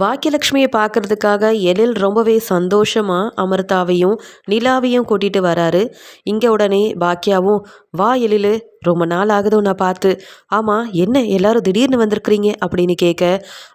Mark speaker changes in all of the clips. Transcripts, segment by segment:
Speaker 1: பாக்கியலட்சுமியை பார்க்கறதுக்காக எழில் ரொம்பவே சந்தோஷமாக அமிர்தாவையும் நிலாவையும் கூட்டிகிட்டு வராரு. இங்கே உடனே பாக்கியாவும் வா எழில் ரொம்ப நாள் ஆகுதோ நான் பார்த்து. ஆமாம் என்ன எல்லாரும் திடீர்னு வந்திருக்கிறீங்க? அப்படின்னு கேட்க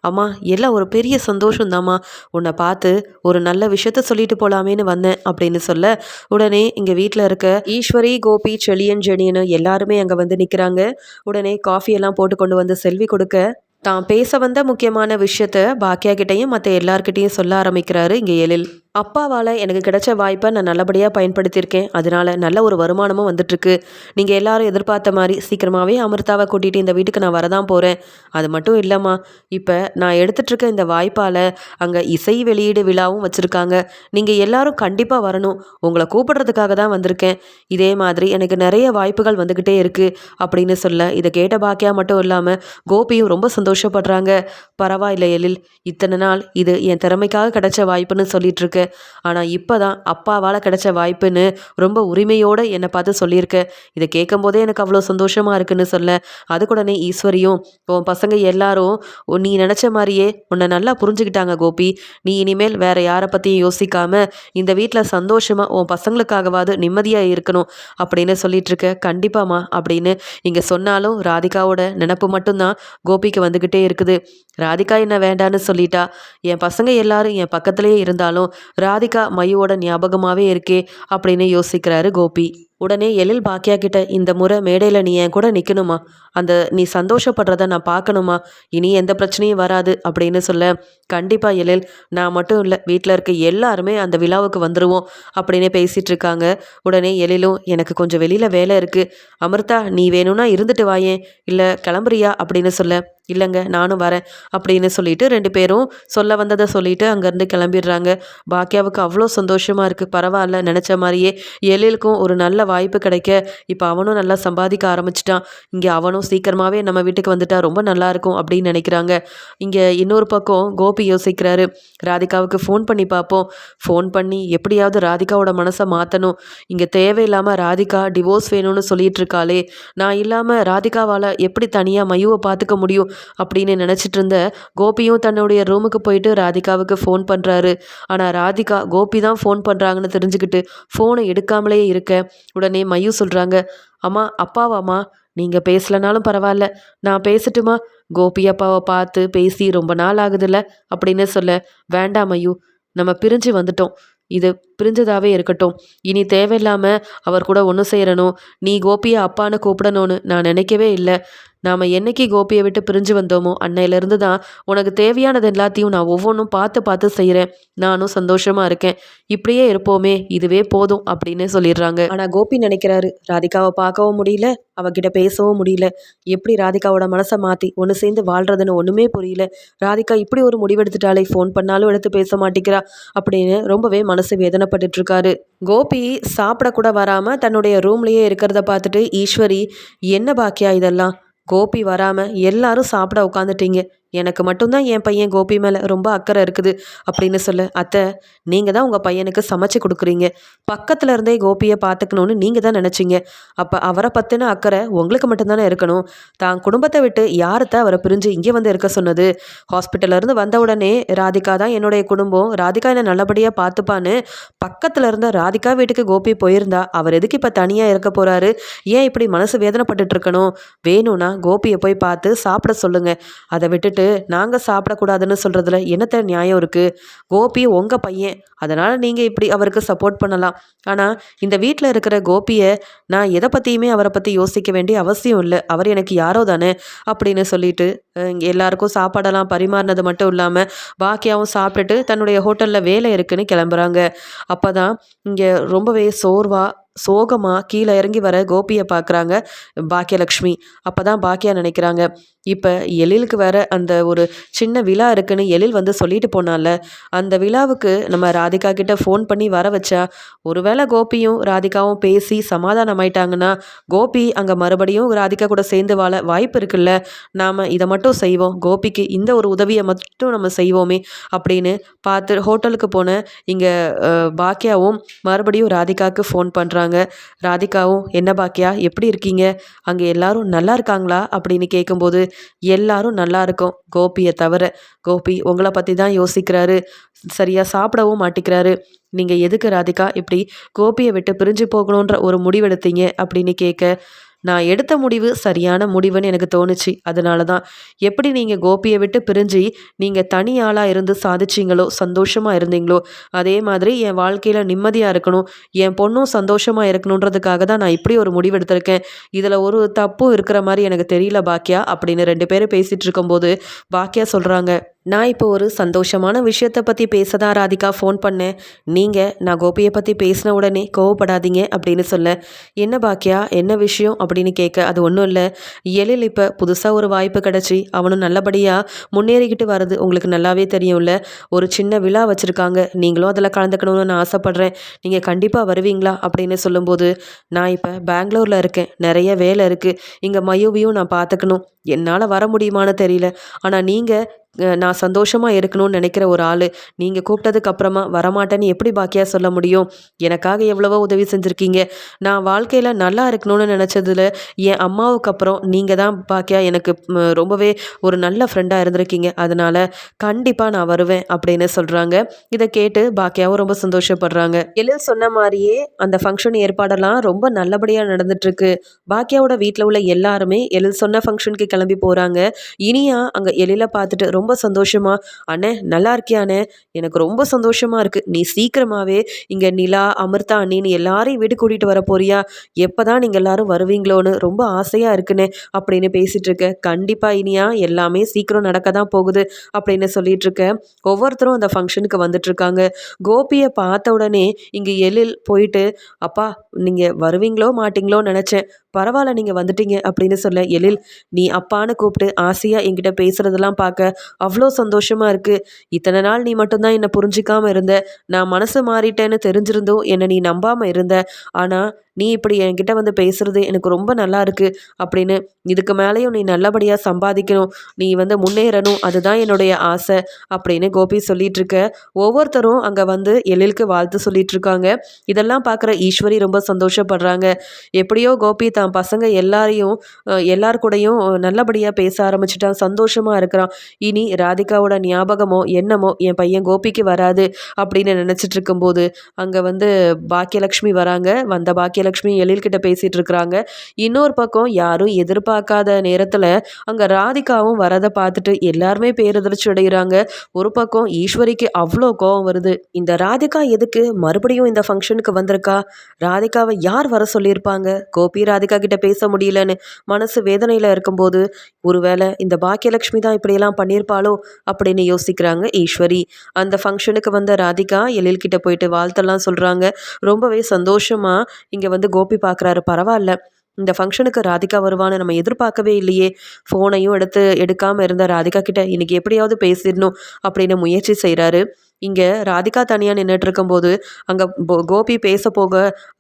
Speaker 1: அம்மா எல்லாம் ஒரு பெரிய சந்தோஷம்தாம்மா. உன்னை பார்த்து ஒரு நல்ல விஷயத்த சொல்லிட்டு போகலாமேன்னு வந்தேன் அப்படின்னு சொல்ல உடனே இங்கே வீட்டில் இருக்க ஈஸ்வரி கோபி செழியன் ஜெனியனு எல்லாருமே அங்கே வந்து நிற்கிறாங்க உடனே காஃபி எல்லாம் போட்டு கொண்டு வந்து செல்வி கொடுக்க தான் பேச வந்த முக்கியமான விஷயத்த பாக்கியா கிட்டேயும் மற்ற எல்லார்கிட்டேயும் சொல்ல ஆரம்பிக்கிறாரு இங்கே எழில். அப்பாவால் எனக்கு கிடைச்ச வாய்ப்பை நான் நல்லபடியாக பயன்படுத்தியிருக்கேன். அதனால் நல்ல ஒரு வருமானமும் வந்துட்டுருக்கு. நீங்கள் எல்லாரும் எதிர்பார்த்த மாதிரி சீக்கிரமாகவே அமிர்தாவை கூட்டிகிட்டு இந்த வீட்டுக்கு நான் வரதான் போகிறேன் அது மட்டும் இல்லைம்மா இப்போ நான் எடுத்துகிட்ருக்க இந்த வாய்ப்பால் அங்கே இசை வெளியீடு விழாவும் வச்சுருக்காங்க. நீங்கள் எல்லாரும் கண்டிப்பாக வரணும். உங்களை கூப்பிடுறதுக்காக தான் வந்திருக்கேன். இதே மாதிரி எனக்கு நிறைய வாய்ப்புகள் வந்துக்கிட்டே இருக்குது அப்படின்னு சொல்ல இதை கேட்ட பாக்கியா மட்டும் இல்லாமல் கோபியும் ரொம்ப சந்தோஷப்படுறாங்க. பரவாயில்ல எழில் இத்தனை நாள் இது என் திறமைக்காக கிடைச்ச வாய்ப்புன்னு சொல்லிட்டு ஆனால் இப்போ தான் அப்பாவால் கிடைச்ச வாய்ப்புன்னு ரொம்ப உரிமையோடு என்னை பார்த்து சொல்லியிருக்க. இதை கேட்கும் போதே எனக்கு அவ்வளோ சந்தோஷமாக இருக்குன்னு சொல்ல அதுக்குடனே ஈஸ்வரியும் உன் பசங்க எல்லாரும் நீ நினச்ச மாதிரியே உன்னை நல்லா புரிஞ்சுக்கிட்டாங்க கோபி. நீ இனிமேல் வேற யாரை பற்றியும் யோசிக்காமல் இந்த வீட்டில் சந்தோஷமாக உன் பசங்களுக்காகவாது நிம்மதியாக இருக்கணும் அப்படின்னு சொல்லிட்டு இருக்க கண்டிப்பாம்மா அப்படின்னு இங்கே சொன்னாலும் ராதிகாவோட நினப்பு மட்டும்தான் கோபிக்கு வந்துக்கிட்டே இருக்குது. ராதிகா என்ன வேண்டான்னு சொல்லிட்டா? என் பசங்க எல்லாரும் என் பக்கத்துலேயே இருந்தாலும் ராதிகா மையோட ஞாபகமாகவே இருக்கே அப்படின்னு யோசிக்கிறாரு கோபி. உடனே எழில் பாக்கியா கிட்ட இந்த முறை மேடையில் நீ என் கூட நிற்கணுமா அந்த நீ சந்தோஷப்படுறத நான் பார்க்கணுமா இனி எந்த பிரச்சனையும் வராது அப்படின்னு சொல்ல கண்டிப்பாக எழில் நான் மட்டும் இல்லை வீட்டில் இருக்க எல்லாருமே அந்த விழாவுக்கு வந்துடுவோம் அப்படின்னு பேசிகிட்டு இருக்காங்க. உடனே எழிலும் எனக்கு கொஞ்சம் வெளியில் வேலை இருக்குது அமிர்தா நீ வேணும்னா இருந்துட்டு வாயேன் இல்லை கிளம்புறியா? அப்படின்னு சொல்ல இல்லைங்க நானும் வரேன் அப்படின்னு சொல்லிட்டு ரெண்டு பேரும் சொல்ல வந்ததை சொல்லிட்டு அங்கேருந்து கிளம்பிடுறாங்க. பாக்கியாவுக்கு அவ்வளோ சந்தோஷமாக இருக்குது பரவாயில்ல நினச்ச மாதிரியே எழிலுக்கும் ஒரு நல்ல வாய்ப்பு கிடைக்க இப்போ அவனும் நல்லா சம்பாதிக்க ஆரம்பிச்சிட்டான். இங்கே அவனும் சீக்கிரமாகவே நம்ம வீட்டுக்கு வந்துட்டா ரொம்ப நல்லாயிருக்கும் அப்படின்னு நினைக்கிறாங்க. இங்கே இன்னொரு பக்கம் கோபி யோசிக்கிறாரு. ராதிகாவுக்கு ஃபோன் பண்ணி பார்ப்போம். ஃபோன் பண்ணி எப்படியாவது ராதிகாவோட மனசை மாற்றணும் இங்கே தேவையில்லாமல் ராதிகா டிவோர்ஸ் வேணும்னு சொல்லிட்டு இருக்காளே. நான் இல்லாமல் ராதிகாவால் எப்படி தனியாக மையுவை பார்த்துக்க முடியும் அப்படின்னு நினச்சிட்டு இருந்த கோபியும் தன்னுடைய ரூமுக்கு போயிட்டு ராதிகாவுக்கு ஃபோன் பண்ணுறாரு ஆனால் ராதிகா கோபி தான் ஃபோன் பண்ணுறாங்கன்னு தெரிஞ்சுக்கிட்டு ஃபோனை எடுக்காமலே இருக்க உடனே மயு சொல்கிறாங்க அம்மா அப்பாவாம்மா நீங்கள் பேசலனாலும் பரவாயில்ல. நான் பேசட்டுமா? கோபி அப்பாவை பார்த்து பேசி ரொம்ப நாள் ஆகுதுல்ல அப்படின்னு சொல்ல வேண்டாம் மயு நம்ம பிரிஞ்சு வந்துட்டோம். இது பிரிஞ்சதாகவே இருக்கட்டும். இனி தேவையில்லாமல் அவர் கூட ஒன்று சேரணும் நீ கோபியை அப்பான்னு கூப்பிடணும்னு நான் நினைக்கவே இல்லை. நாம் என்னைக்கு கோபியை விட்டு பிரிஞ்சு வந்தோமோ அன்னையிலேருந்து தான் உனக்கு தேவையானது எல்லாத்தையும் நான் ஒவ்வொன்றும் பார்த்து பார்த்து செய்கிறேன் நானும் சந்தோஷமாக இருக்கேன். இப்படியே இருப்போமே இதுவே போதும் அப்படின்னு சொல்லிடுறாங்க. ஆனால் கோபி நினைக்கிறாரு ராதிகாவை பார்க்கவும் முடியல அவகிட்ட பேசவும் முடியல. எப்படி ராதிகாவோட மனசை மாற்றி ஒன்று சேர்ந்து வாழ்கிறதுன்னு ஒன்றுமே புரியல. ராதிகா இப்படி ஒரு முடிவெடுத்துட்டாலே ஃபோன் பண்ணாலும் எடுத்து பேச மாட்டேங்கிறா அப்படின்னு ரொம்பவே மனசு வேதனை இருக்காரு கோபி சாப்பிடக்கூட வராமல் தன்னுடைய ரூம்லேயே இருக்கிறத பார்த்துட்டு ஈஸ்வரி என்ன பாக்கியா இதெல்லாம்? கோபி வராமல் எல்லாரும் சாப்பிட உட்காந்துட்டீங்க. எனக்கு மட்டும்தான் என் பையன் கோபி மேலே ரொம்ப அக்கறை இருக்குது அப்படின்னு சொல்ல. அத்தை நீங்கள் தான் உங்கள் பையனுக்கு சமைச்சு கொடுக்குறீங்க. பக்கத்தில் இருந்தே கோபியை பார்த்துக்கணுன்னு நீங்கள் தான் நினச்சிங்க. அப்போ அவரை பற்றின அக்கறை உங்களுக்கு மட்டும்தானே இருக்கணும். தான் குடும்பத்தை விட்டு யார்த்த அவரை பிரிஞ்சு இங்கே வந்து இருக்க சொன்னது? ஹாஸ்பிட்டல்லேருந்து வந்த உடனே ராதிகா தான் என்னுடைய குடும்பம். ராதிகா என்னை நல்லபடியாக பார்த்துப்பான்னு பக்கத்தில் இருந்த ராதிகா வீட்டுக்கு கோபி போயிருந்தா அவர் எதுக்கு இப்போ தனியாக இருக்க போகிறாரு ஏன் இப்படி மனசு வேதனைப்பட்டுட்டு இருக்கணும்? வேணும்னா கோபியை போய் பார்த்து சாப்பிட சொல்லுங்கள் அதை விட்டுட்டு விட்டுட்டு நாங்கள் சாப்பிடக்கூடாதுன்னு சொல்கிறதுல என்னத்த நியாயம் இருக்குது கோபி உங்கள் பையன். அதனால் நீங்கள் இப்படி அவருக்கு சப்போர்ட் பண்ணலாம். ஆனால் இந்த வீட்டில் இருக்கிற கோபியை நான் எதை பற்றியுமே அவரை பற்றி யோசிக்க வேண்டிய அவசியம் இல்லை. அவர் எனக்கு யாரோ தானே அப்படின்னு சொல்லிட்டு எல்லாருக்கும் சாப்பாடெல்லாம் பரிமாறினது மட்டும் இல்லாமல் பாக்கியாவும் சாப்பிட்டுட்டு தன்னுடைய ஹோட்டலில் வேலை இருக்குன்னு கிளம்புறாங்க. அப்போ தான் இங்கே ரொம்பவே சோர்வாக சோகமாக கீழே இறங்கி வர கோபியை பார்க்குறாங்க பாக்கியலக்ஷ்மி. அப்போ தான் பாக்கியா நினைக்கிறாங்க இப்போ எழிலுக்கு வேற அந்த ஒரு சின்ன விழா இருக்குன்னு எழில் வந்து சொல்லிட்டு போனால அந்த விழாவுக்கு நம்ம ராதிகா கிட்ட ஃபோன் பண்ணி வர வச்சா ஒருவேளை கோபியும் ராதிகாவும் பேசி சமாதானம் ஆயிட்டாங்கன்னா கோபி அங்கே மறுபடியும் ராதிகா கூட சேர்ந்து வாழ வாய்ப்பு இருக்குல்ல நாம் இதை மட்டும் செய்வோம் கோபிக்கு இந்த ஒரு உதவியை மட்டும் நம்ம செய்வோமே அப்படின்னு பார்த்து ஹோட்டலுக்கு போன இங்கே பாக்கியாவும் மறுபடியும் ராதிகாவுக்கு ஃபோன் பண்ணுறாங்க சொல்கிறாங்க ராதிகாவும் என்ன பாக்கியா? எப்படி இருக்கீங்க? அங்கே எல்லாரும் நல்லா இருக்காங்களா? அப்படின்னு கேட்கும்போது எல்லாரும் நல்லா இருக்கும். கோபியை தவிர. கோபி உங்களை பற்றி தான் யோசிக்கிறாரு. சரியாக சாப்பிடவும் மாட்டிக்கிறாரு. நீங்கள் எதுக்கு ராதிகா இப்படி கோபியை விட்டு பிரிஞ்சு போகணுன்ற ஒரு முடிவெடுத்தீங்க? அப்படின்னு கேட்க நான் எடுத்த முடிவு சரியான முடிவுன்னு எனக்கு தோணுச்சு. அதனால தான் எப்படி நீங்கள் கோபியை விட்டு பிரிஞ்சு நீங்கள் தனி ஆளாக இருந்து சாதிச்சிங்களோ சந்தோஷமாக இருந்தீங்களோ அதே மாதிரி என் வாழ்க்கையில் நிம்மதியாக இருக்கணும் என் பொண்ணும் சந்தோஷமாக இருக்கணுன்றதுக்காக தான் நான் இப்படி ஒரு முடிவு எடுத்திருக்கேன். இதில் ஒரு தப்பும் இருக்கிற மாதிரி எனக்கு தெரியல பாக்கியா அப்படின்னு ரெண்டு பேரும் பேசிகிட்டு இருக்கும்போது பாக்கியா சொல்கிறாங்க நான் இப்போ ஒரு சந்தோஷமான விஷயத்தை பற்றி பேச தான் ராதிகா ஃபோன் பண்ணேன் நீங்கள் நான் கோபியை பற்றி பேசின உடனே கோவப்படாதீங்க அப்படின்னு சொல்ல. என்ன பாக்கியா என்ன விஷயம் அப்படின்னு கேட்க அது ஒன்றும் இல்லை. எழில் இப்போ புதுசாக ஒரு வாய்ப்பு கிடச்சி அவனும் நல்லபடியாக முன்னேறிக்கிட்டு வர்றது உங்களுக்கு நல்லாவே தெரியும்ல. ஒரு சின்ன விழா வச்சுருக்காங்க நீங்களும் அதில் கலந்துக்கணும்னு நான் ஆசைப்பட்றேன். நீங்கள் கண்டிப்பாக வருவீங்களா அப்படின்னு சொல்லும்போது நான் இப்போ பெங்களூரில் இருக்கேன் நிறைய வேலை இருக்குது இங்கே மயூவியும் நான் பார்த்துக்கணும் என்னால் வர முடியுமான்னு தெரியல. ஆனால் நீங்கள் நான் சந்தோஷமாக இருக்கணும்னு நினைக்கிற ஒரு ஆள் நீங்கள் கூப்பிட்டதுக்கு அப்புறமா வரமாட்டேன்னு எப்படி பாக்கியாக சொல்ல முடியும்? எனக்காக எவ்வளவோ உதவி செஞ்சுருக்கீங்க. நான் வாழ்க்கையில் நல்லா இருக்கணும்னு நினச்சதில் என் அம்மாவுக்கு அப்புறம் நீங்கள் தான் பாக்கியா எனக்கு ரொம்பவே ஒரு நல்ல ஃப்ரெண்டாக இருந்திருக்கீங்க. அதனால் கண்டிப்பாக நான் வருவேன் அப்படின்னு சொல்கிறாங்க இதை கேட்டு பாக்கியாவும் ரொம்ப சந்தோஷப்படுறாங்க. எழில் சொன்ன மாதிரியே அந்த ஃபங்க்ஷன் ஏற்பாடெல்லாம் ரொம்ப நல்லபடியாக நடந்துட்டுருக்கு. பாக்கியாவோட வீட்டில் உள்ள எல்லாருமே எழில் சொன்ன ஃபங்க்ஷனுக்கு கிளம்பி போகிறாங்க இனியா அங்கே எழில பார்த்துட்டு ரொம்ப சந்தோஷமா அண்ணே நல்லா இருக்கியாண்ணே? எனக்கு ரொம்ப சந்தோஷமா இருக்கு. நீ சீக்கிரமாவே இங்க நிலா அமிர்தா அண்ணின்னு எல்லாரையும் வீடு கூட்டிட்டு வர போறியா? எப்பதான் நீங்க எல்லாரும் வருவீங்களோன்னு ரொம்ப ஆசையா இருக்குண்ணே அப்படின்னு பேசிட்டு இருக்க. கண்டிப்பா இனியா எல்லாமே சீக்கிரம் நடக்க தான் போகுது அப்படின்னு சொல்லிட்டு இருக்க. ஒவ்வொருத்தரும் அந்த ஃபங்க்ஷனுக்கு வந்துட்டு இருக்காங்க. கோபியை பார்த்த உடனே இங்க எழில் போயிட்டு அப்பா நீங்க வருவீங்களோ மாட்டீங்களோ நினைச்சேன். பரவாயில்ல நீங்கள் வந்துட்டீங்க அப்படின்னு சொல்ல. எழில் நீ அப்பான்னு கூப்பிட்டு ஆசையாக என்கிட்ட பேசுகிறதெல்லாம் பார்க்க அவ்வளோ சந்தோஷமாக இருக்குது இத்தனை நாள் நீ மட்டும்தான் என்னை புரிஞ்சிக்காமல் இருந்த. நான் மனசு மாறிட்டேன்னு தெரிஞ்சிருந்தோம் என்னை நீ நம்பாமல் இருந்த. ஆனால் நீ இப்படி என்கிட்ட வந்து பேசுறது எனக்கு ரொம்ப நல்லா இருக்கு அப்படின்னு இதுக்கு மேலேயும் நீ நல்லபடியாக சம்பாதிக்கணும். நீ வந்து முன்னேறணும். அதுதான் என்னுடைய ஆசை அப்படின்னு கோபி சொல்லிட்டு இருக்க. ஒவ்வொருத்தரும் அங்கே வந்து எழிலுக்கு வாழ்த்து சொல்லிட்டு இருக்காங்க. இதெல்லாம் பார்க்குற ஈஸ்வரி ரொம்ப சந்தோஷப்படுறாங்க. எப்படியோ கோபி தான் பசங்க எல்லாரையும் எல்லார் கூடயும் நல்லபடியாக பேச ஆரம்பிச்சிட்டான். சந்தோஷமாக இருக்கிறான். இனி ராதிகாவோட ஞாபகமோ என்னமோ என் பையன் கோபிக்கு வராது அப்படின்னு நினச்சிட்டு இருக்கும்போது அங்கே வந்து பாக்கியலக்ஷ்மி வராங்க. வந்த பாக்கியலட்சுமி லக்ஷ்மி எழில்கிட்ட பேசிகிட்டு இருக்கிறாங்க. இன்னொரு பக்கம் யாரும் எதிர்பார்க்காத நேரத்தில் அங்கே ராதிகாவும் வரதை பார்த்துட்டு எல்லாருமே பேரதிர்ச்சி அடைகிறாங்க. ஒரு பக்கம் ஈஸ்வரிக்கு அவ்வளோ கோபம் வருது. இந்த ராதிகா எதுக்கு மறுபடியும் இந்த ஃபங்க்ஷனுக்கு வந்திருக்கா? ராதிகாவை யார் வர சொல்லியிருப்பாங்க? கோபி ராதிகா கிட்ட பேச முடியலன்னு மனசு வேதனையில் இருக்கும்போது ஒருவேளை இந்த பாக்கியலட்சுமி தான் இப்படியெல்லாம் பண்ணியிருப்பாளோ? அப்படின்னு யோசிக்கிறாங்க ஈஸ்வரி. அந்த ஃபங்க்ஷனுக்கு வந்த ராதிகா எழில்கிட்ட போயிட்டு வாழ்த்தெல்லாம் சொல்கிறாங்க ரொம்பவே சந்தோஷமாக இங்கே வந்து கோபி பார்க்குறாரு. பரவாயில்ல. இந்த ஃபங்க்ஷனுக்கு ராதிகா வருவான்னு நம்ம எதிர்பார்க்கவே இல்லையே. ஃபோனையும் எடுத்து எடுக்காமல் இருந்த ராதிகா கிட்ட இன்னைக்கு எப்படியாவது பேசிடணும் அப்படின்னு முயற்சி செய்கிறாரு இங்கே ராதிகா தனியாக நின்றுட்டு இருக்கும்போது அங்கே கோபி பேச போக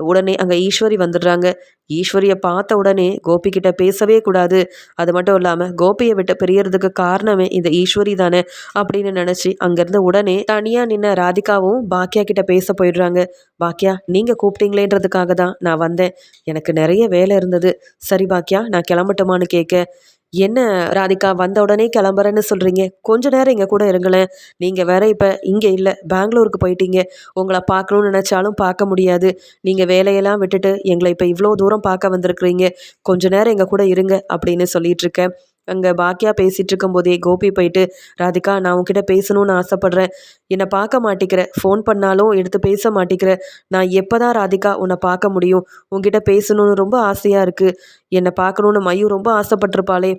Speaker 1: உடனே அங்கே ஈஸ்வரி வந்துடுறாங்க. ஈஸ்வரியை பார்த்த உடனே கோபி கிட்ட பேசவே கூடாது. அது மட்டும் இல்லாமல் கோபியை விட்டு பிரியறதுக்கு காரணமே இந்த ஈஸ்வரி தானே அப்படின்னு நினச்சி அங்கேருந்து உடனே தனியாக நின்ன ராதிகாவும் பாக்கியா கிட்ட பேச போயிடுறாங்க. பாக்கியா நீங்கள் கூப்பிட்டீங்களேன்றதுக்காக தான் நான் வந்தேன். எனக்கு நிறைய வேலை இருந்தது. சரி பாக்கியா நான் கிளம்பட்டுமான்னு கேட்க என்ன ராதிகா வந்த உடனே கிளம்புறேன்னு சொல்கிறீங்க கொஞ்ச நேரம் இங்கே கூட இருங்களேன். நீங்கள் வேற இப்போ இங்கே இல்லை பெங்களூருக்கு போயிட்டீங்க. உங்களை பார்க்கணுன்னு நினச்சாலும் பார்க்க முடியாது. நீங்கள் வேலையெல்லாம் விட்டுட்டு எங்களை இப்போ இவ்வளோ தூரம் பார்க்க வந்திருக்கிறீங்க. கொஞ்ச நேரம் எங்கள் கூட இருங்க அப்படின்னு சொல்லிட்டு இருக்கேன். அங்கே பாக்கியா பேசிகிட்டு இருக்கும்போதே கோபி போயிட்டு ராதிகா நான் உன்கிட்ட பேசணும்னு ஆசைப்பட்றேன். என்னை பார்க்க மாட்டேங்கிற ஃபோன் பண்ணாலும் எடுத்து பேச மாட்டேங்கிற நான் எப்போ தான் ராதிகா உன்னை பார்க்க முடியும்? உன்கிட்ட பேசணும்னு ரொம்ப ஆசையாக இருக்குது என்னை பார்க்கணுன்னு மையூ ரொம்ப ஆசைப்பட்டிருப்பாளே.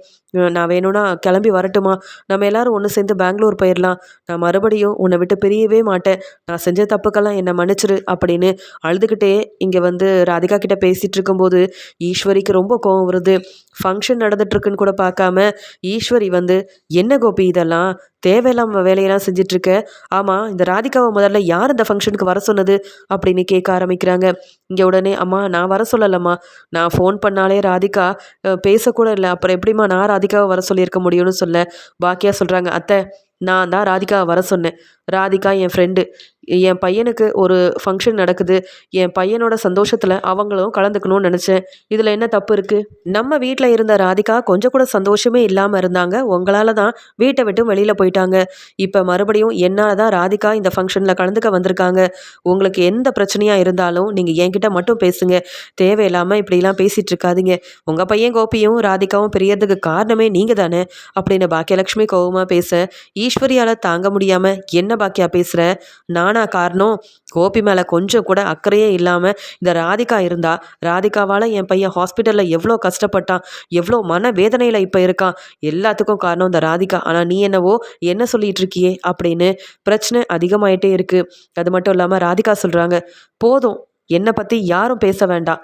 Speaker 1: நான் வேணும்னா கிளம்பி வரட்டுமா? நம்ம எல்லாரும் ஒன்று சேர்ந்து பெங்களூர் போயிடலாம் நான் மறுபடியும் உன்னை விட்டு பிரியவே மாட்டேன். நான் செஞ்ச தப்புக்கெல்லாம் என்னை மன்னிச்சிரு அப்படின்னு அழுதுகிட்டே இங்கே வந்து ராதிகா கிட்ட பேசிகிட்டு இருக்கும்போது ஈஸ்வரிக்கு ரொம்ப கோவம் வருது. ஃபங்க்ஷன் நடந்துட்டுருக்குன்னு கூட பார்க்காம ஈஸ்வரி வந்து என்ன கோபி இதெல்லாம்? தேவையில்லாம வேலையெல்லாம் செஞ்சிட்ருக்க. ஆமாம் இந்த ராதிகாவை முதல்ல யார் இந்த ஃபங்க்ஷனுக்கு வர சொன்னது? அப்படின்னு கேட்க ஆரம்பிக்கிறாங்க. இங்கே உடனே அம்மா நான் வர சொல்லலம்மா. நான் ஃபோன் பண்ணாலே ராதி ராதிகா பேசக்கூட இல்லை. அப்புறம் எப்படிம்மா நான் ராதிகாவை வர சொல்லியிருக்க முடியும்னு சொல்ல பாக்கியா சொல்கிறாங்க அத்தை நான் தான் ராதிகாவை வர சொன்னேன். ராதிகா என் ஃப்ரெண்டு என் பையனுக்கு ஒரு ஃபங்க்ஷன் நடக்குது. என் பையனோட சந்தோஷத்தில் அவங்களும் கலந்துக்கணும்னு நினச்சேன். இதில் என்ன தப்பு இருக்குது நம்ம வீட்டில் இருந்த ராதிகா கொஞ்சம் கூட சந்தோஷமே இல்லாமல் இருந்தாங்க. உங்களால் தான் வீட்டை விட்டு வெளியில் போயிட்டாங்க. இப்போ மறுபடியும் என்னால் தான் ராதிகா இந்த ஃபங்க்ஷனில் கலந்துக்க வந்திருக்காங்க. உங்களுக்கு எந்த பிரச்சனையாக இருந்தாலும் நீங்கள் என்கிட்ட மட்டும் பேசுங்க. தேவையில்லாமல் இப்படிலாம் பேசிகிட்டு இருக்காதீங்க. உங்கள் பையன் கோபியும் ராதிகாவும் பிரியறதுக்கு காரணமே நீங்கள் தானே அப்படின்னு பாக்கியலட்சுமி கோபமாக பேச ஈஸ்வரியால் தாங்க முடியாமல் என்ன பாக்கியா பேசுகிற நானா காரணம்? கோபி மேலே கொஞ்சம் கூட அக்கறையே இல்லாமல் இந்த ராதிகா இருந்தா ராதிகாவால் என் பையன் ஹாஸ்பிட்டலில் எவ்வளோ கஷ்டப்பட்டான் எவ்வளோ மன வேதனையில் இப்போ இருக்கான் எல்லாத்துக்கும் காரணம் இந்த ராதிகா. ஆனால் நீ என்னவோ என்ன சொல்லிட்டு இருக்கியே அப்படின்னு பிரச்சனை அதிகமாயிட்டே இருக்குது அது மட்டும் இல்லாமல் ராதிகா சொல்கிறாங்க போதும் என்னை பற்றி யாரும் பேச வேண்டாம்.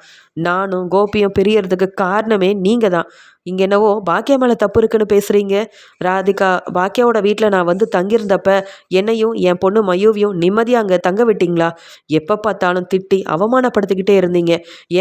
Speaker 1: நானும் கோபியும் பிரியறதுக்கு காரணமே நீங்கள் தான் இங்கே என்னவோ பாக்கியா மேலே தப்பு இருக்குன்னு பேசுகிறீங்க ராதிகா பாக்கியாவோட வீட்டில் நான் வந்து தங்கியிருந்தப்ப என்னையும் என் பொண்ணு மயூவியும் நிம்மதியாக அங்கே தங்க விட்டீங்களா? எப்போ பார்த்தாலும் திட்டி அவமானப்படுத்திக்கிட்டே இருந்தீங்க.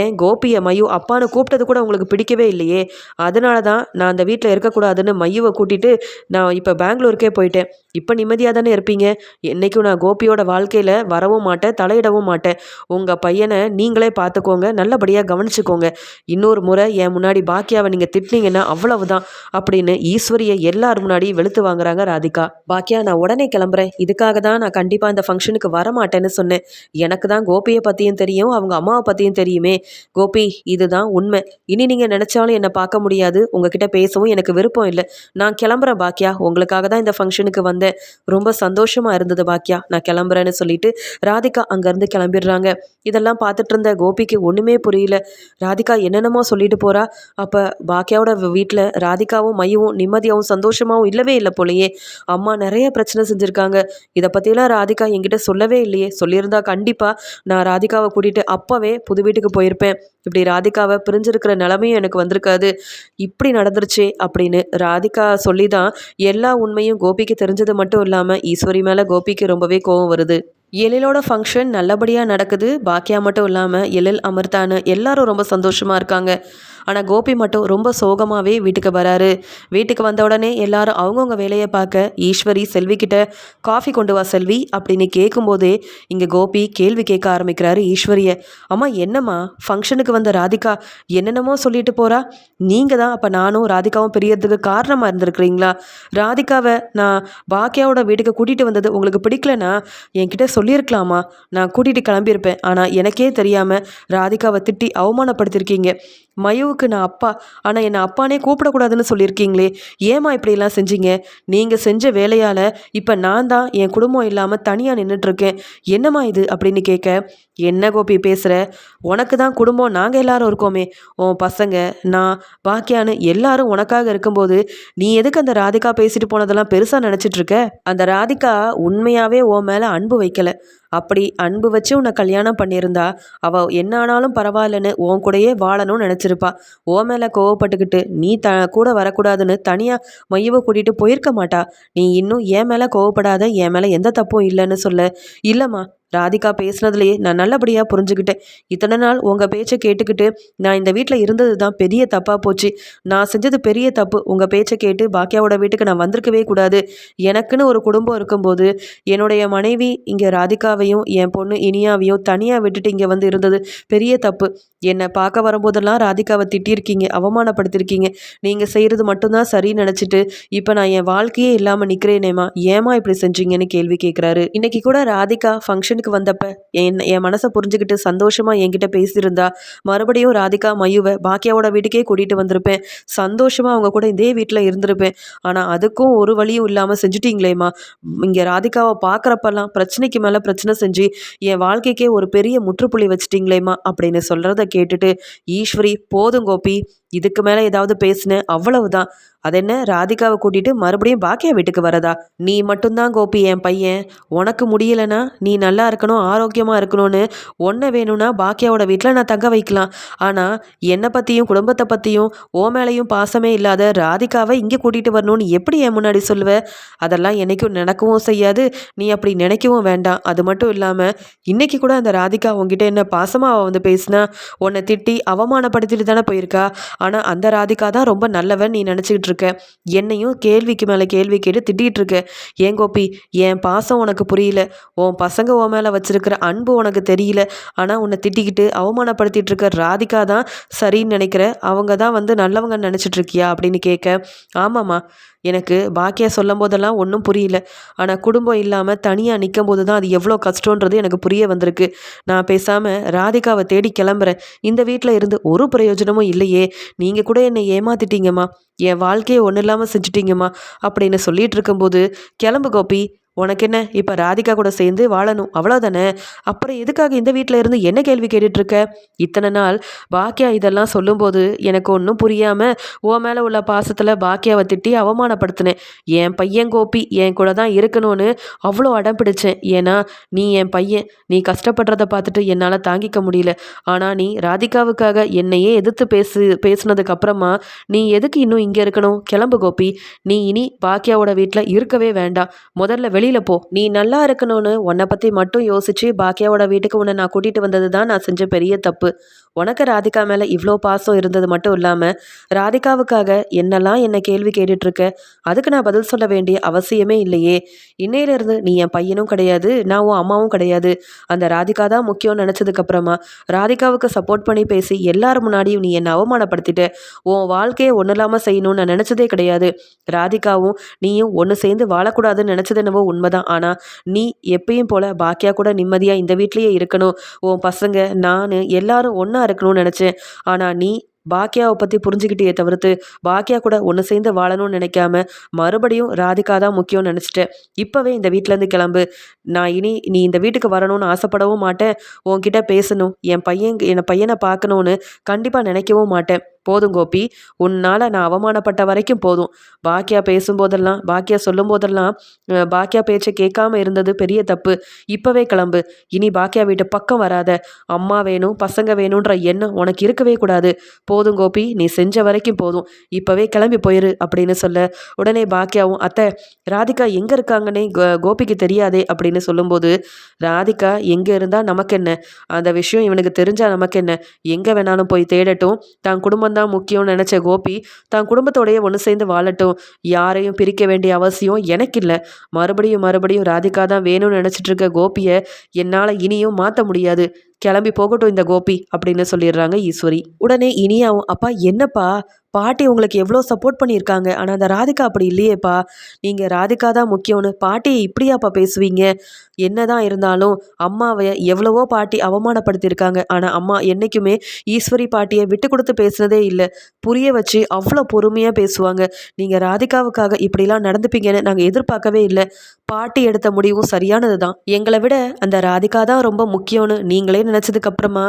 Speaker 1: ஏன் கோபியை மயு அப்பான்னு கூப்பிட்டது கூட உங்களுக்கு பிடிக்கவே இல்லையே? அதனால தான் நான் அந்த வீட்டில் இருக்கக்கூடாதுன்னு மையுவை கூட்டிகிட்டு நான் இப்போ பெங்களூருக்கே போயிட்டேன். இப்போ நிம்மதியாக தானே இருப்பீங்க? என்றைக்கும் நான் கோபியோட வாழ்க்கையில் வரவும் மாட்டேன் தலையிடவும் மாட்டேன். உங்கள் பையனை நீங்களே பார்த்துக்கோங்க நல்லபடியாக கவனிச்சுக்கோங்க. இன்னொரு முறை என் முன்னாடி பாக்கியாவை நீங்கள் விட்டீங்கன்னா அவ்வளவுதான் அப்படின்னு ஈஸ்வரியை எல்லார் முன்னாடி வெளுத்து வாங்குறாங்க ராதிகா. பாக்கியா நான் உடனே கிளம்புறேன். இதுக்காக தான் நான் கண்டிப்பாக இந்த ஃபங்க்ஷனுக்கு வரமாட்டேன்னு சொன்னேன். எனக்கு தான் கோபியை பற்றியும் தெரியும் அவங்க அம்மாவை பற்றியும் தெரியுமே. கோபி இதுதான் உண்மை. இனி நீங்கள் நினச்சாலும் என்னை பார்க்க முடியாது. உங்ககிட்ட பேசவும் எனக்கு விருப்பம் இல்லை. நான் கிளம்புறேன் பாக்கியா. உங்களுக்காக தான் இந்த ஃபங்க்ஷனுக்கு வந்தேன். ரொம்ப சந்தோஷமாக இருந்தது பாக்கியா. நான் கிளம்புறேன்னு சொல்லிட்டு ராதிகா அங்கேருந்து கிளம்பிடுறாங்க. இதெல்லாம் பார்த்துட்டு இருந்த கோபிக்கு ஒன்றுமே புரியல. ராதிகா என்னென்னமோ சொல்லிட்டு போகிறா அப்போ பாக்கியாவோட வீட்டில் ராதிகாவும் மையவும் நிம்மதியாகவும் சந்தோஷமாகவும் இல்லவே இல்லை போலையே. அம்மா நிறைய பிரச்சனை செஞ்சுருக்காங்க. இதை பற்றிலாம் ராதிகா என்கிட்ட சொல்லவே இல்லையே. சொல்லியிருந்தா கண்டிப்பாக நான் ராதிகாவை கூட்டிகிட்டு அப்போவே புது வீட்டுக்கு போயிருப்பேன். இப்படி ராதிகாவை பிரிஞ்சிருக்கிற நிலமையும் எனக்கு வந்திருக்காது. இப்படி நடந்துருச்சே அப்படின்னு ராதிகா சொல்லி தான் எல்லா உண்மையும் கோபிக்கு தெரிஞ்சது மட்டும் இல்லாமல் ஈஸ்வரி மேலே கோபிக்கு ரொம்பவே கோவம் வருது. எழிலோட ஃபங்க்ஷன் நல்லபடியாக நடக்குது. பாக்கியா மட்டும் இல்லாமல் எழில் அமிர்தான்னு எல்லாரும் ரொம்ப சந்தோஷமாக இருக்காங்க. ஆனால் கோபி மட்டும் ரொம்ப சோகமாகவே வீட்டுக்கு வராரு. வீட்டுக்கு வந்த உடனே எல்லாரும் அவங்கவுங்க வேலையை பார்க்க ஈஸ்வரி செல்வி கிட்ட காஃபி கொண்டு வா செல்வி அப்படின்னு கேட்கும்போதே இங்கே கோபி கேள்வி கேட்க ஆரம்பிக்கிறாரு ஈஸ்வரியை. அம்மா என்னம்மா? ஃபங்க்ஷனுக்கு வந்த ராதிகா என்னென்னமோ சொல்லிட்டு போகிறா நீங்கள் தான் அப்போ நானும் ராதிகாவும் பிரியறதுக்கு காரணமாக இருந்திருக்கிறீங்களா? ராதிகாவை நான் பாக்கியாவோட வீட்டுக்கு கூட்டிகிட்டு வந்தது உங்களுக்கு பிடிக்கலனா என்கிட்ட சொல்லியிருக்கலாமா? நான் கூட்டிகிட்டு கிளம்பியிருப்பேன். ஆனால் எனக்கே தெரியாமல் ராதிகாவை திட்டி அவமானப்படுத்திருக்கீங்க. மயுவுக்கு நான் அப்பா. ஆனால் என்னை அப்பானே கூப்பிடக்கூடாதுன்னு சொல்லியிருக்கீங்களே. ஏமா இப்படியெல்லாம் செஞ்சீங்க? நீங்கள் செஞ்ச வேலையால் இப்போ நான் தான் என் குடும்பம் இல்லாமல் தனியாக நின்றுட்டுருக்கேன் என்னம்மா இது அப்படின்னு கேட்க என்ன கோபி பேசுகிற உனக்கு தான் குடும்பம் நாங்கள் எல்லாரும் இருக்கோமே. உன் பசங்க நான் பாக்கியான்னு எல்லாரும் உனக்காக இருக்கும்போது நீ எதுக்கு அந்த ராதிகா பேசிட்டு போனதெல்லாம் பெருசாக நினச்சிட்ருக்க அந்த ராதிகா உண்மையாகவே உன் மேலே அன்பு வைக்கலை. அப்படி அன்பு வச்சு உன்னை கல்யாணம் பண்ணியிருந்தா அவள் என்ன ஆனாலும் பரவாயில்லன்னு உன் கூடயே வாழணும்னு நினச்சிருப்பா. ஓ மேலே கோவப்பட்டுக்கிட்டு நீ த கூட வரக்கூடாதுன்னு தனியாக மையவை கூட்டிகிட்டு போயிருக்க மாட்டா. நீ இன்னும் என் மேலே கோவப்படாத என் மேலே எந்த தப்பும் இல்லைன்னு சொல்ல. இல்லைம்மா ராதிகா பேசுனதுலேயே நான் நல்லபடியாக புரிஞ்சுக்கிட்டேன் இத்தனை நாள் உங்கள் பேச்சை கேட்டுக்கிட்டு நான் இந்த வீட்டில் இருந்தது தான் பெரிய தப்பாக போச்சு. நான் செஞ்சது பெரிய தப்பு. உங்கள் பேச்சை கேட்டு பாக்கியாவோட வீட்டுக்கு நான் வந்திருக்கவே கூடாது. எனக்குன்னு ஒரு குடும்பம் இருக்கும்போது என்னுடைய மனைவி இங்கே ராதிகாவையும் என் பொண்ணு இனியாவையும் தனியாக விட்டுட்டு இங்கே வந்து இருந்தது பெரிய தப்பு. என்னை பார்க்க வரும்போதெல்லாம் ராதிகாவை திட்டியிருக்கீங்க அவமானப்படுத்தியிருக்கீங்க நீங்கள் செய்கிறது மட்டும்தான் சரின்னு நினச்சிட்டு இப்போ நான் என் வாழ்க்கையே இல்லாமல் நிற்கிறேனேம்மா ஏமா இப்படி செஞ்சீங்கன்னு கேள்வி கேட்குறாரு இன்றைக்கி கூட ராதிகா ஃபங்க்ஷன் ஃபங்க்ஷனுக்கு வந்தப்ப என் என் மனசை புரிஞ்சுக்கிட்டு சந்தோஷமாக என்கிட்ட பேசியிருந்தா மறுபடியும் ராதிகா மயுவை பாக்கியாவோட வீட்டுக்கே கூட்டிகிட்டு வந்திருப்பேன். சந்தோஷமாக அவங்க கூட இதே வீட்டில் இருந்திருப்பேன். ஆனால் அதுக்கும் ஒரு வழியும் இல்லாமல் செஞ்சுட்டீங்களேம்மா. இங்கே ராதிகாவை பார்க்குறப்பெல்லாம் பிரச்சனைக்கு மேலே பிரச்சனை செஞ்சு என் வாழ்க்கைக்கே ஒரு பெரிய முற்றுப்புள்ளி வச்சுட்டிங்களேம்மா அப்படின்னு சொல்கிறத கேட்டுட்டு ஈஸ்வரி போதும் கோபி. இதுக்கு மேலே ஏதாவது பேசினேன் அவ்வளவுதான். என்ன? ராதிகாவை கூட்டிட்டு மறுபடியும் பாக்கியா வீட்டுக்கு வரதா? நீ மட்டும்தான் கோபி என் பையன். உனக்கு முடியலனா நீ நல்லா இருக்கணும் ஆரோக்கியமாக இருக்கணும்னு ஒன்றை வேணும்னா பாக்கியாவோட வீட்டில் நான் தங்க வைக்கலாம். ஆனால் என்னை பற்றியும் குடும்பத்தை பற்றியும் ஓ மேலேயும் பாசமே இல்லாத ராதிகாவை இங்கே கூட்டிகிட்டு வரணும்னு எப்படி என் முன்னாடி சொல்லுவ? அதெல்லாம் என்னைக்கும் நடக்கவும் செய்யாது. நீ அப்படி நினைக்கவும் வேண்டாம். அது மட்டும் இல்லாமல் இன்னைக்கு கூட அந்த ராதிகா உங்ககிட்ட என்ன பாசமாக அவள் வந்து பேசினா உன்னை திட்டி அவமானப்படுத்திட்டு தானே போயிருக்கா? ஆனால் அந்த ராதிகா தான் ரொம்ப நல்லவன் நீ நினச்சிக்கிட்டு இருக்க. என்னையும் கேள்விக்கு மேலே கேள்வி கேட்டு திட்டிகிட்டு இருக்க. ஏன் கோபி? என் பாசம் உனக்கு புரியல. உன் பசங்க உன் மேலே வச்சிருக்கிற அன்பு உனக்கு தெரியல. ஆனால் உன்னை திட்டிக்கிட்டு அவமானப்படுத்திட்டு இருக்க ராதிகா தான் சரின்னு நினைக்கிற. அவங்க தான் வந்து நல்லவங்க நினச்சிட்டு இருக்கியா அப்படின்னு கேட்க. ஆமாம்மா. எனக்கு பாக்கியா சொல்லும் போதெல்லாம் ஒன்றும் புரியல. ஆனால் குடும்பம் இல்லாமல் தனியாக நிற்கும் போது தான் அது எவ்வளோ கஷ்டன்றது எனக்கு புரிய வந்திருக்கு. நான் பேசாமல் ராதிகாவை தேடி கிளம்புறேன். இந்த வீட்டில் இருந்து ஒரு பிரயோஜனமும் இல்லையே. நீங்கள் கூட என்னை ஏமாத்திட்டீங்கம்மா. என் வாழ்க்கையை ஒன்றும் இல்லாமல் செஞ்சுட்டீங்கம்மா. அப்படின்னு சொல்லிட்டு இருக்கும்போது கிளம்பு கோபி. உனக்கு என்ன இப்போ ராதிகா கூட சேர்ந்து வாழணும். அவ்வளோதானே அப்புறம் எதுக்காக இந்த வீட்டில் இருந்து என்ன கேள்வி கேட்டுட்ருக்க? இத்தனை நாள் பாக்கியா இதெல்லாம் சொல்லும்போது எனக்கு ஒன்றும் புரியாமல் ஓ மேலே உள்ள பாசத்தில் பாக்கியாவை திட்டி அவமானப்படுத்தினேன். என் பையன் கோப்பி என் கூட தான் இருக்கணும்னு அவ்வளோ அடம் பிடிச்சேன். ஏன்னா நீ என் பையன். நீ கஷ்டப்படுறத பார்த்துட்டு என்னால் தாங்கிக்க முடியல. ஆனால் நீ ராதிகாவுக்காக என்னையே எதிர்த்து பேசு பேசுனதுக்கப்புறமா நீ எதுக்கு இன்னும் இங்கே இருக்கணும்? கிளம்பு கோப்பி நீ இனி பாக்கியாவோட வீட்டில் இருக்கவே வேண்டாம். முதல்ல வெளி வெளியில் போ. நீ நல்லா இருக்கணும்னு உன்னை பற்றி மட்டும் யோசிச்சு பாக்கியாவோட வீட்டுக்கு உன்னை நான் கூட்டிகிட்டு வந்தது தான் நான் செஞ்ச பெரிய தப்பு. உனக்கு ராதிகா மேலே இவ்வளோ பாசம் இருந்தது மட்டும் இல்லாமல் ராதிகாவுக்காக என்னெல்லாம் என்னை கேள்வி கேட்டுட்ருக்க? அதுக்கு நான் பதில் சொல்ல வேண்டிய அவசியமே இல்லையே. இன்னையிலேருந்து நீ என் பையனும் கிடையாது நான் உன் அம்மாவும் கிடையாது. அந்த ராதிகா தான் முக்கியம்னு நினச்சதுக்கப்புறமா ராதிகாவுக்கு சப்போர்ட் பண்ணி பேசி எல்லார் முன்னாடியும் நீ என்னை அவமானப்படுத்திட்ட. உன் வாழ்க்கையை ஒன்றும் இல்லாமல் செய்யணும்னு நான் நினச்சதே கிடையாது. ராதிகாவும் நீயும் ஒன்று சேர்ந்து வாழக்கூடாதுன்னு நினச்சது என்னவோ உண்மைதான். ஆனால் நீ எப்பயும் போல் பாக்கியா கூட நிம்மதியாக இந்த வீட்லேயே இருக்கணும். உன் பசங்க நான் எல்லாரும் ஒன்றா இருக்கணும்னு நினச்சேன். ஆனால் நீ பாக்கியாவை பற்றி புரிஞ்சுக்கிட்டே தவிர்த்து பாக்கியா கூட ஒன்று சேர்ந்து வாழணும்னு நினைக்காம மறுபடியும் ராதிகா தான் முக்கியம்னு நினச்சிட்டேன். இப்போவே இந்த வீட்டிலேருந்து கிளம்பு. நான் இனி நீ இந்த வீட்டுக்கு வரணும்னு ஆசைப்படவும் மாட்டேன். உன்கிட்ட பேசணும். என் பையன் என் பையனை பார்க்கணுன்னு கண்டிப்பாக நினைக்கவும் மாட்டேன். போதும் கோபி. உன்னால் நான் அவமானப்பட்ட வரைக்கும் போதும். பாக்கியா பேசும்போதெல்லாம் பாக்கியா சொல்லும் போதெல்லாம் பாக்கியா பேச்சை கேட்காம இருந்தது பெரிய தப்பு. இப்போவே கிளம்பு. இனி பாக்கியா வீட்டு பக்கம் வராத. அம்மா வேணும் பசங்க வேணுன்ற எண்ணம் உனக்கு இருக்கவே கூடாது. போதும் கோபி நீ செஞ்ச வரைக்கும் போதும். இப்போவே கிளம்பி போயிரு அப்படின்னு சொல்ல உடனே பாக்கியாவும் அத்தை ராதிகா எங்கே இருக்காங்கன்னே கோபிக்கு தெரியாதே அப்படின்னு சொல்லும்போது ராதிகா எங்கே இருந்தால் நமக்கு என்ன அந்த விஷயம் இவனுக்கு தெரிஞ்சால் நமக்கு என்ன எங்கே வேணாலும் போய் தேடட்டும். தான் குடும்பம் தான் முக்கியம்னு நினச்ச கோபி தான் குடும்பத்தோடையே ஒன்று சேர்ந்து வாழட்டும். யாரையும் பிரிக்க வேண்டிய அவசியம் எனக்கு இல்லை மறுபடியும் மறுபடியும் ராதிகா தான் வேணும்னு நினச்சிட்டு இருக்க கோபியை என்னால் இனியும் மாற்ற முடியாது. கிளம்பி போகட்டும் இந்த கோபி அப்படின்னு சொல்லிடுறாங்க ஈஸ்வரி. உடனே இனியாவும் அப்பா என்னப்பா? பாட்டி உங்களுக்கு எவ்வளோ சப்போர்ட் பண்ணியிருக்காங்க. ஆனால் அந்த ராதிகா அப்படி இல்லையேப்பா. நீங்கள் ராதிகா தான் முக்கியம்னு பாட்டியை இப்படியாப்பா பேசுவீங்க? என்ன தான் இருந்தாலும் அம்மாவை எவ்வளவோ பாட்டி அவமானப்படுத்தியிருக்காங்க. ஆனால் அம்மா என்றைக்குமே ஈஸ்வரி பாட்டியை விட்டு கொடுத்து பேசுனதே இல்லை. புரிய வச்சு அவ்வளோ பொறுமையாக பேசுவாங்க. நீங்கள் ராதிகாவுக்காக இப்படிலாம் நடந்துப்பீங்கன்னு நாங்கள் எதிர்பார்க்கவே இல்லை. பாட்டி எடுத்த முடிவும் சரியானது தான் எங்களை விட அந்த ராதிகா தான் ரொம்ப முக்கியம்னு நீங்களே நினச்சதுக்கப்புறமா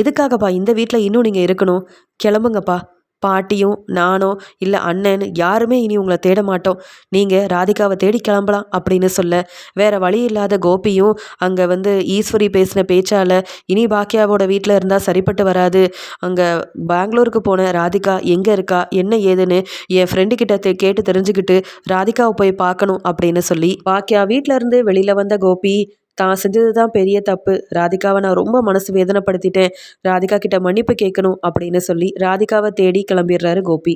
Speaker 1: எதுக்காகப்பா இந்த வீட்டில் இன்னும் நீங்கள் இருக்கணும்? கிளம்புங்கப்பா. பாட்டியும் நானோ இல்லை அண்ணன் யாருமே இனி உங்களை தேட மாட்டோம். நீங்கள் ராதிகாவை தேடி கிளம்பலாம் அப்படின்னு சொல்ல வேறு வழி இல்லாத கோபியும் அங்கே வந்து ஈஸ்வரி பேசின பேச்சால் இனி பாக்கியாவோட வீட்டில் இருந்தால் சரிப்பட்டு வராது. அங்கே பெங்களூருக்கு போன ராதிகா எங்கே இருக்கா என்ன ஏதுன்னு என் ஃப்ரெண்டு கிட்ட கேட்டு தெரிஞ்சுக்கிட்டு ராதிகாவை போய் பார்க்கணும் அப்படின்னு சொல்லி பாக்கியா வீட்டிலேருந்து வெளியில் வந்த கோபி தான் செஞ்சது தான் பெரிய தப்பு. ராதிகாவை நான் ரொம்ப மனசு வேதனைப்படுத்திட்டேன். ராதிகா கிட்ட மன்னிப்பு கேட்கணும் அப்படின்னு சொல்லி ராதிகாவை தேடி கிளம்பிடுறாரு கோபி.